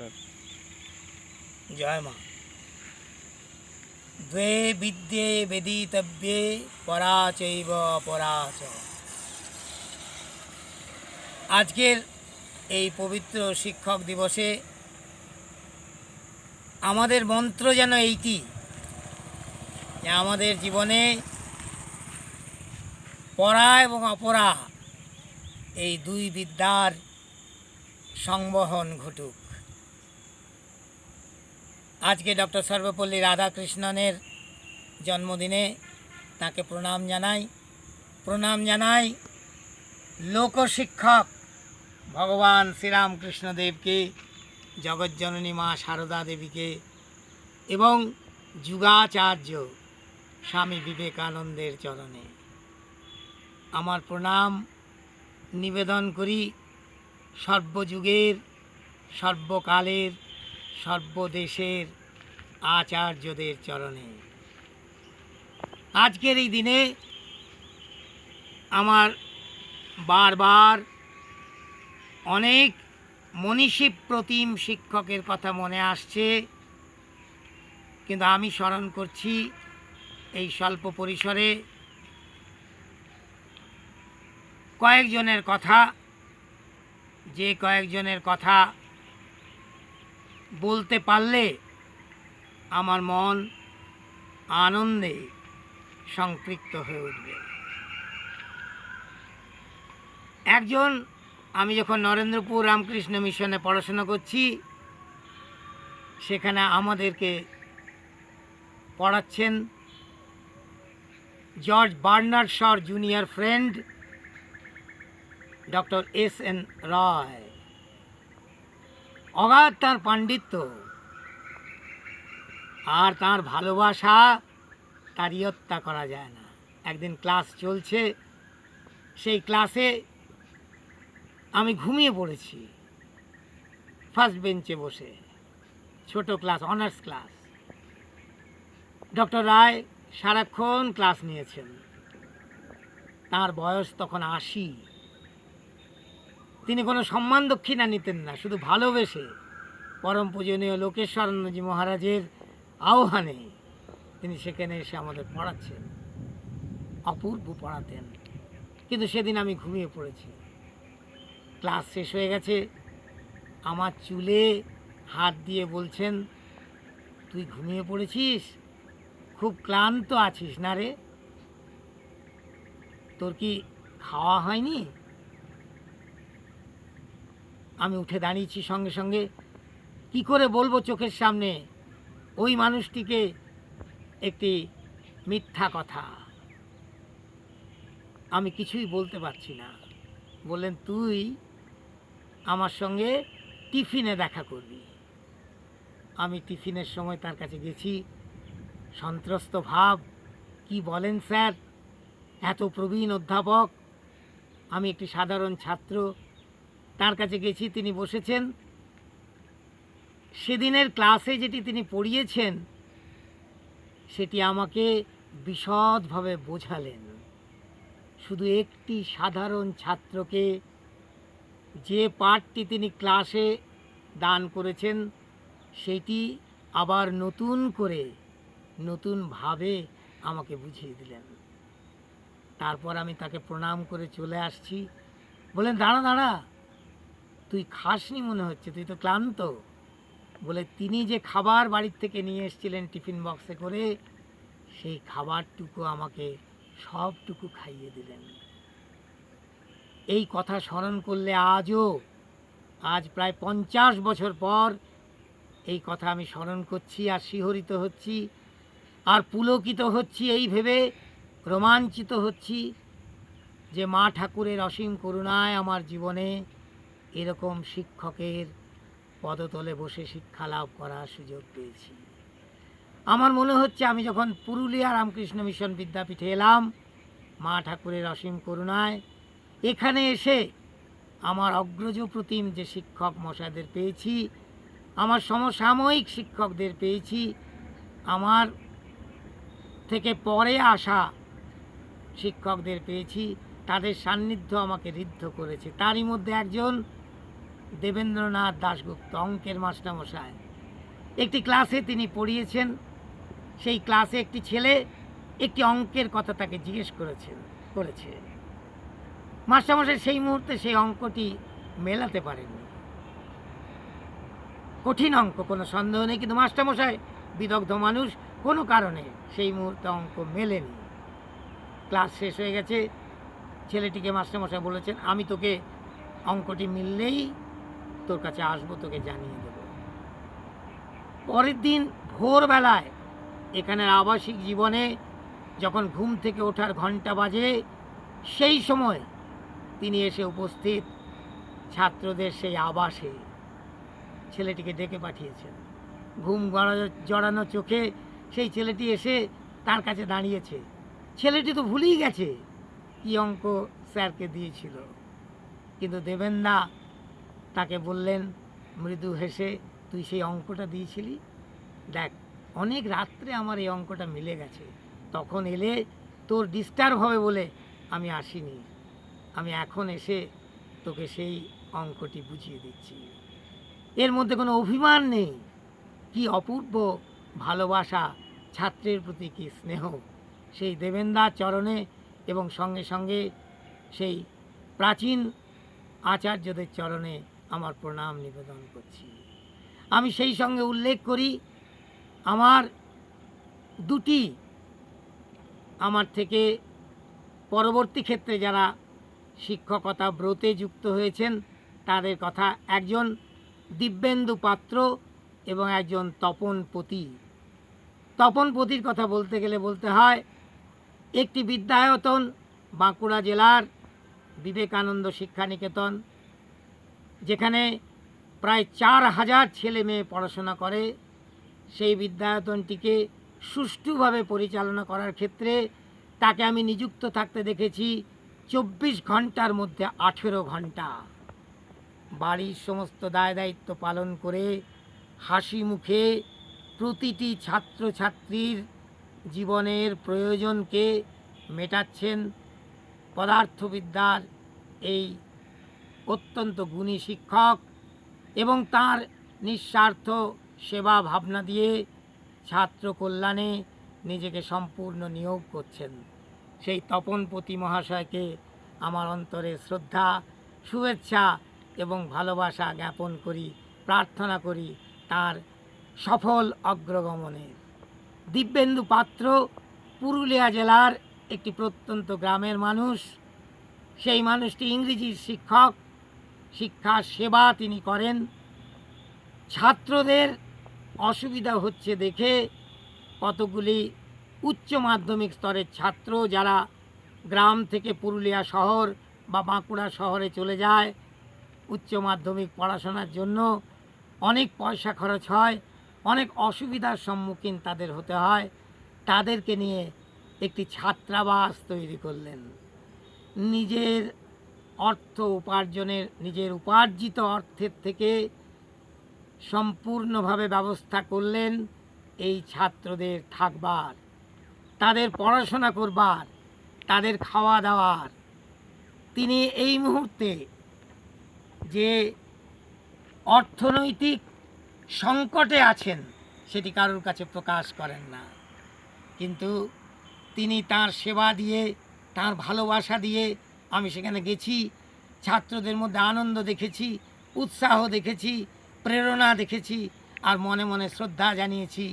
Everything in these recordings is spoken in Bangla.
মাস্টার জয় মা। দ্বে বিদ্যে বেদিতব্যে পরা চৈব অপরা আজকের এই পবিত্র শিক্ষক দিবসে আমাদের মন্ত্র যেন এইটি যে আমাদের জীবনে পড়া এবং অপরা এই দুই বিদ্যার সংবহন ঘটুক। আজকে ডক্টর সর্বপল্লী রাধাকৃষ্ণনের জন্মদিনে তাকে প্রণাম জানাই। প্রণাম জানাই লোকশিক্ষক ভগবান শ্রীরামকৃষ্ণদেবকে, জগজ্জননী মা সারদা দেবীকে এবং যুগাচার্য স্বামী বিবেকানন্দের চরণে। আমার প্রণাম, নিবেদন করি সর্বযুগের, সর্বকালের সর্বদেশের আচার্যদের চরণে। আজকের এই দিনে আমার বারবার অনেক মনীষী প্রতিম শিক্ষকের কথা মনে আসছে, কিন্তু আমি স্মরণ করছি এই স্বল্প পরিসরে কয়েকজনের কথা, যে কয়েকজনের কথা বলতে পারলে আমার মন আনন্দে সংপৃক্ত হয়ে উঠবে। একজন, আমি যখন নরেন্দ্রপুর রামকৃষ্ণ মিশনে পড়াশোনা করছি, সেখানে আমাদেরকে পড়াচ্ছেন George Bernard শর junior friend doctor S N Roy. অগাধ তার পাণ্ডিত্য। আর তার ভালোবাসা তার ইয়ত্তা করা যায় না। একদিন ক্লাস চলছে, সেই ক্লাসে আমি ঘুমিয়ে পড়েছি। ফার্স্ট বেঞ্চে বসে, ছোট class, honours class. Doctor Roy সারাক্ষণ ক্লাস নিয়েছেন। তার বয়স তখন আশি। তিনি কোনো সম্মান দক্ষিণা নিতেন না, শুধু ভালোবেসে। পরম পূজনীয় লোকেশ্বরানন্দজি মহারাজের আহ্বানে তিনি সেখানে এসে আমাদের পড়াচ্ছেন, অপূর্ব পড়াতেন। কিন্তু সেদিন আমি ঘুমিয়ে পড়েছি। ক্লাস শেষ হয়ে গেছে, আমার চুলে হাত দিয়ে বলছেন, তুই ঘুমিয়ে পড়েছিস? খুব ক্লান্ত আছিস না রে? তোর কি খাওয়া হয়নি? আমি উঠে দাঁড়িয়েছি সঙ্গে সঙ্গে। কি করে বলব চোখের সামনে? ওই মানুষটিকে একটি মিথ্যা কথা। আমি কিছুই বলতে পারছি না। বললেন, তুই আমার সঙ্গে টিফিনে দেখা করবি। আমি টিফিনের সময় তার কাছে গেছি। সন্ত্রস্ত ভাব, কি বলেন স্যার? এত প্রবীণ অধ্যাপক। আমি একটি সাধারণ ছাত্র। তার কাছে গেছি, তিনি বসেছেন। সেদিনের ক্লাসে যেটি তিনি পড়িয়েছেন, সেটি আমাকে বিশদভাবে বোঝালেন। শুধু একটি সাধারণ ছাত্রকে যে পাঠটি তিনি ক্লাসে দান করেছেন, সেটি আবার নতুন করে, নতুনভাবে আমাকে বুঝিয়ে দিলেন। তারপর আমি তাকে প্রণাম করে চলে আসছি। বলেন দাঁড়া দাঁড়া তুই খাসনি মনে হচ্ছে, তুই তো ক্লান্ত। বলে তিনি যে খাবার বাড়ির থেকে নিয়ে এসেছিলেন টিফিন বক্সে করে, সেই খাবারটুকু আমাকে সবটুকু খাইয়ে দিলেন। এই কথা স্মরণ করলে আজও, আজ প্রায় পঞ্চাশ বছর পর এই কথা আমি স্মরণ করছি আর শিহরিত হচ্ছি আর পুলকিত হচ্ছি এই ভেবে, রোমাঞ্চিত হচ্ছি যে মা ঠাকুরের অসীম করুণায় আমার জীবনে এরকম শিক্ষকের পদতলে বসে শিক্ষা লাভ করার সুযোগ পেয়েছি। আমার মনে হচ্ছে আমি যখন পুরুলিয়া রামকৃষ্ণ মিশন বিদ্যাপীঠে এলাম, মা ঠাকুরের অসীম করুণায়, এখানে এসে আমার অগ্রজ প্রতিম যে শিক্ষক মশাইদের পেয়েছি, আমার সমসাময়িক শিক্ষকদের পেয়েছি, আমার থেকে পরে আসা শিক্ষকদের পেয়েছি, তাদের সান্নিধ্য আমাকে ঋদ্ধ করেছে। তারই মধ্যে একজন দেবেন্দ্রনাথ দাশগুপ্ত, অঙ্কের মাস্টারমশাই। একটি ক্লাসে তিনি পড়িয়েছেন। সেই ক্লাসে একটি ছেলে একটি অঙ্কের কথা তাকে জিজ্ঞেস করেছেন, করেছে। মাস্টারমশাই, সেই মুহূর্তে সেই অঙ্কটি মেলাতে পারেননি। কঠিন অঙ্ক, কোনো সন্দেহ নেই। কিন্তু মাস্টারমশাই, বিদগ্ধ মানুষ, কোনো কারণে সেই মুহূর্তে অঙ্ক মেলেনি। ক্লাস শেষ হয়ে গেছে। ছেলেটিকে মাস্টারমশাই বলেছেন, আমি তোকে অঙ্কটি মিললেই তোর কাছে আসব, তোকে জানিয়ে দেব। পরের দিন ভোরবেলায় এখানের আবাসিক জীবনে যখন ঘুম থেকে ওঠার ঘণ্টা বাজে, সেই সময় তিনি এসে উপস্থিত ছাত্রদের সেই আবাসে ছেলেটিকে ডেকে পাঠিয়েছেন। ঘুম জড়ানো চোখে সেই ছেলেটি এসে তার কাছে দাঁড়িয়েছে। ছেলেটি তো ভুলেই গেছে, কি অঙ্ক স্যারকে দিয়েছিল। কিন্তু দেবেন দেবেন্দা তাকে বললেন, মৃদু হেসে তুই সেই অঙ্কটা দিয়েছিলি? দেখ, অনেক রাত্রে আমার এই অঙ্কটা মিলে গেছে। তখন এলে তোর ডিস্টার্ব হবে বলে আমি আসিনি। আমি এখন এসে তোকে সেই অঙ্কটি বুঝিয়ে দিচ্ছি। এর মধ্যে কোনো অভিমান নেই। কি অপূর্ব ভালোবাসা ছাত্রের প্রতি, কি স্নেহ। সেই দেবেন্দার চরণে এবং সঙ্গে সঙ্গে সেই প্রাচীন আচার্যদের চরণে আমার প্রণাম নিবেদন করছি। আমি সেই সঙ্গে উল্লেখ করি, আমার দুটি আমার থেকে পরবর্তী ক্ষেত্রে যারা শিক্ষকতা ব্রতে যুক্ত হয়েছেন, তাদের কথা একজন দিব্যেন্দু পাত্র এবং একজন তপন পতি। তপন পতির কথা বলতে গেলে বলতে হয়, একটি বিদ্যায়তন বাঁকুড়া জেলার বিবেকানন্দ শিক্ষানিকেতন। যেখানে প্রায় চার হাজার ছেলে মেয়ে পড়াশোনা করে, সেই বিদ্যায়তনটিকে সুষ্ঠুভাবে পরিচালনা করার ক্ষেত্রে তাকে আমি নিযুক্ত থাকতে দেখেছি চব্বিশ ঘণ্টার মধ্যে আঠেরো ঘণ্টা। বাড়ির সমস্ত দায় দায়িত্ব পালন করে হাসি মুখে প্রতিটি ছাত্রছাত্রীর জীবনের প্রয়োজনকে মেটাচ্ছেন পদার্থবিদ্যার এই অত্যন্ত গুণী শিক্ষক এবং তার নিঃস্বার্থ সেবা ভাবনা দিয়ে ছাত্র কল্যাণে নিজেকে সম্পূর্ণ নিয়োগ করছেন। সেই তপনপতি মহাশয়কে আমার অন্তরে শ্রদ্ধা, শুভেচ্ছা এবং ভালোবাসা জ্ঞাপন করি, প্রার্থনা করি তার সফল অগ্রগমনের দিব্যেন্দু পাত্র, পুরুলিয়া জেলার একটি প্রত্যন্ত গ্রামের মানুষ। সেই মানুষটি ইংরেজির শিক্ষক। শিক্ষা, সেবা তিনি করেন। ছাত্রদের অসুবিধা হচ্ছে দেখে কতগুলি উচ্চ মাধ্যমিক স্তরের ছাত্র যারা গ্রাম থেকে পুরুলিয়া শহর বা বাঁকুড়া শহরে চলে যায়, উচ্চ মাধ্যমিক পড়াশোনার জন্য অনেক পয়সা খরচ হয়, অনেক অসুবিধার সম্মুখীন তাদের হতে হয়। তাদেরকে নিয়ে একটি ছাত্রাবাস তৈরি করলেন। নিজের অর্থ উপার্জনের, নিজের উপার্জিত অর্থের থেকে সম্পূর্ণভাবে ব্যবস্থা করলেন এই ছাত্রদের থাকবার। তাদের পড়াশোনা করবার, তাদের খাওয়া দাওয়ার। তিনি এই মুহূর্তে যে অর্থনৈতিক সংকটে আছেন, সেটি কারোর কাছে প্রকাশ করেন না। কিন্তু তিনি তার সেবা দিয়ে, তার ভালোবাসা দিয়ে আমি সেখানে গেছি, ছাত্রদের মধ্যে আনন্দ দেখেছি, উৎসাহ দেখেছি, প্রেরণা দেখেছি, আর মনে মনে শ্রদ্ধা জানিয়েছি,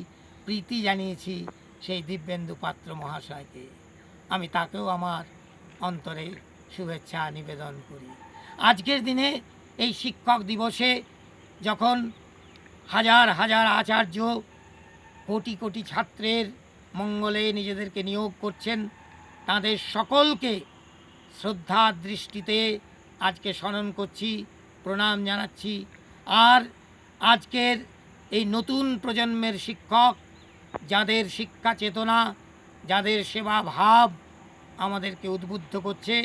প্রীতি জানিয়েছি সেই দিব্যেন্দু পাত্র মহাশয়কে। আমি তাকেও আমার অন্তরে শুভেচ্ছা নিবেদন করি। আজকের দিনে এই শিক্ষক দিবসে যখন হাজার হাজার আচার্য কোটি কোটি ছাত্রের মঙ্গলে নিজেদেরকে নিয়োগ করছেন, তাদের সকলকে শ্রদ্ধার দৃষ্টিতে আজকে স্মরণ করছি, প্রণাম জানাচ্ছি। আর আজকের এই নতুন প্রজন্মের শিক্ষক, যাদের শিক্ষা চেতনা, যাদের সেবা ভাব আমাদেরকে উদ্বুদ্ধ করছে,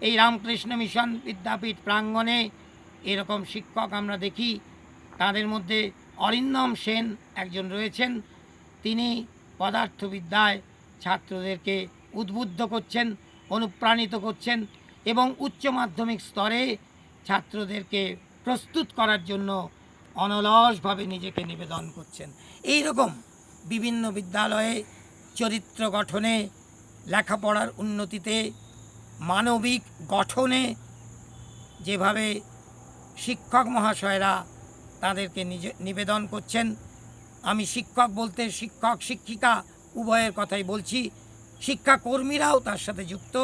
এই রামকৃষ্ণ মিশন বিদ্যাপীঠ প্রাঙ্গণে এরকম শিক্ষক আমরা দেখি। তাদের মধ্যে অরিন্দম সেন একজন রয়েছেন। তিনি পদার্থবিদ্যায় ছাত্রদেরকে উদ্বুদ্ধ করছেন। অনুপ্রাণিত করছেন এবং উচ্চ মাধ্যমিক স্তরে ছাত্রদেরকে প্রস্তুত করার জন্য অনলসভাবে নিজেকে নিবেদন করছেন। এই রকম বিভিন্ন বিদ্যালয়ে চরিত্র গঠনে, লেখাপড়ার উন্নতিতে, মানবিক গঠনে যেভাবে শিক্ষক মহাশয়রা তাদেরকে নিজে নিবেদন করছেন, আমি শিক্ষক বলতে শিক্ষক, শিক্ষিকা, উভয়ের কথাই বলছি। শিক্ষাকর্মীরাও তার সাথে যুক্ত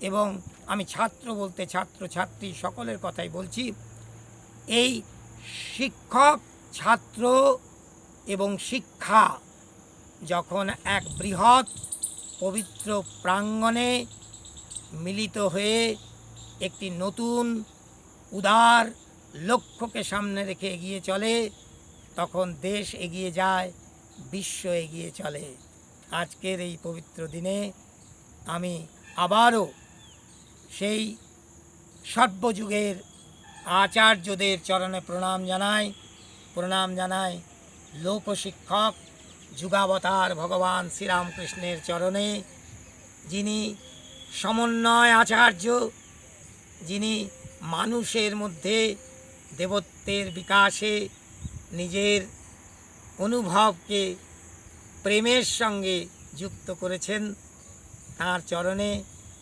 এবং আমি ছাত্র বলতে ছাত্র, ছাত্রী সকলের কথাই বলছি। এই শিক্ষক, ছাত্র এবং শিক্ষা যখন এক বৃহৎ পবিত্র প্রাঙ্গণে মিলিত হয়ে একটি নতুন, উদার লক্ষ্যকে সামনে রেখে এগিয়ে চলে, তখন দেশ এগিয়ে যায়, বিশ্ব এগিয়ে চলে। আজকের এই পবিত্র দিনে আমি আবারও সেই সর্বযুগের আচার্যদের চরণে প্রণাম জানাই প্রণাম জানাই লোকশিক্ষক যুগাবতার ভগবান শ্রীরামকৃষ্ণের চরণে, যিনি সমন্বয় আচার্য, যিনি মানুষের মধ্যে দেবত্বের বিকাশে নিজের অনুভবকে প্রেমের সঙ্গে যুক্ত করেছেন। তাঁর চরণে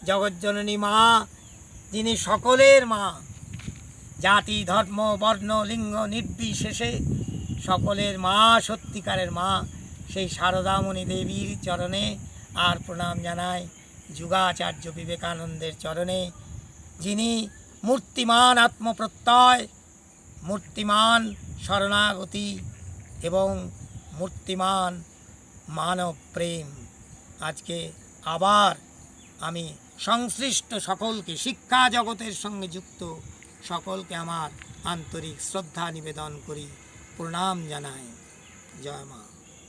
জগজ্জননী মা, যিনি সকলের মা। জাতি, ধর্ম, বর্ণ, লিঙ্গ নির্বিশেষে সকলের মা, সত্যিকারের মা। সেই শারদামণি দেবীর চরণে আর প্রণাম জানায় যুগাচার্য বিবেকানন্দের চরণে, যিনি মূর্তিমান আত্মপ্রত্যয়, মূর্তিমান শরণাগতি এবং মূর্তিমান মানব প্রেম। আজকে আবার আমি সংশ্লিষ্ট সকলকে শিক্ষা জগতের সঙ্গে যুক্ত সকলকে আমার আন্তরিক শ্রদ্ধা নিবেদন করি। প্রণাম জানাই। জয় মা।